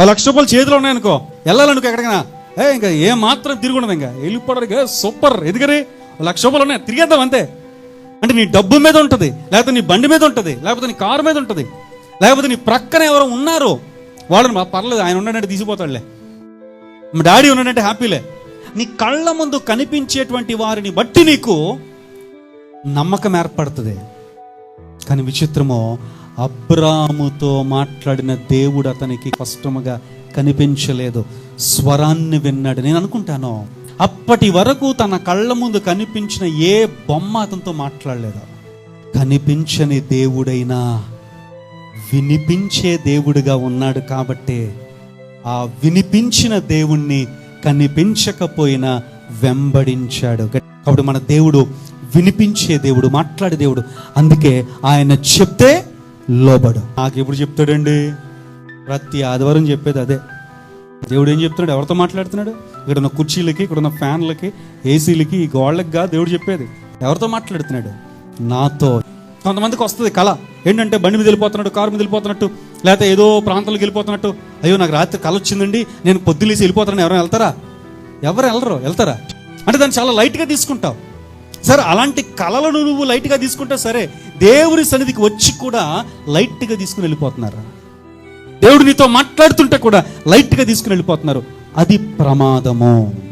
ఆ లక్ష రూపాయలు చేతిలో ఉన్నాయనుకో వెళ్ళాలనుకో ఎక్కడికైనా. ఏ ఇంకా ఏ మాత్రం తిరిగి ఉండదు ఇంకా. వెళ్ళిపోవడానికి సూపర్. ఎదిగరే లక్ష రూపాయలు ఉన్నాయి తిరిగేద్దాం అంతే. అంటే నీ డబ్బు మీద ఉంటుంది లేకపోతే నీ బండి మీద ఉంటుంది లేకపోతే నీ కారు మీద ఉంటుంది లేకపోతే నీ ప్రక్కన ఎవరో ఉన్నారు. వాళ్ళని మా పర్లేదు ఆయన ఉన్నాడంటే తీసిపోతాడులే. మా డాడీ ఉన్నాడంటే హ్యాపీలే. నీ కళ్ళ ముందు కనిపించేటువంటి వారిని బట్టి నీకు నమ్మకం ఏర్పడుతుంది. కానీ విచిత్రమో అబ్రాముతో మాట్లాడిన దేవుడు అతనికి కష్టముగా కనిపించలేదు. స్వరాన్ని విన్నాడు. నేను అనుకుంటాను అప్పటి వరకు తన కళ్ళ ముందు కనిపించిన ఏ బొమ్మ అతనితో మాట్లాడలేదు. కనిపించని దేవుడైనా వినిపించే దేవుడిగా ఉన్నాడు కాబట్టే ఆ వినిపించిన దేవుణ్ణి కనిపించకపోయినా వెంబడించాడు. కాబట్టి మన దేవుడు వినిపించే దేవుడు మాట్లాడే దేవుడు. అందుకే ఆయన చెప్తే లోబడు. నాకు ఎప్పుడు చెప్తాడండి? ప్రతి ఆదివారం చెప్పేది అదే. దేవుడు ఏం చెప్తున్నాడు? ఎవరితో మాట్లాడుతున్నాడు? ఇక్కడ ఉన్న కుర్చీలకి ఇక్కడ ఉన్న ఫ్యాన్లకి ఏసీలకి ఈ గోళ్ళకి దేవుడు చెప్పేది. ఎవరితో మాట్లాడుతున్నాడు? నాతో. కొంతమందికి వస్తుంది కళ. ఏంటంటే బండి మీద వెళ్ళిపోతున్నాడు కారు మీద వెళ్ళిపోతున్నట్టు లేకపోతే ఏదో ప్రాంతంలోకి వెళ్ళిపోతున్నట్టు అయ్యో నాకు రాత్రి కళ వచ్చిందండి నేను పొద్దులేసి వెళ్ళిపోతున్నాను ఎవరైనా వెళ్తారా? ఎవరు వెళ్ళరు? వెళ్తారా? అంటే దాన్ని చాలా లైట్గా తీసుకుంటావు. సరే అలాంటి కళలను నువ్వు లైట్గా తీసుకుంటే సరే దేవుని సన్నిధికి వచ్చి కూడా లైట్గా తీసుకుని వెళ్ళిపోతున్నారు. దేవుడు నీతో మాట్లాడుతుంటే కూడా లైట్గా తీసుకుని వెళ్ళిపోతున్నారు. అది ప్రమాదము.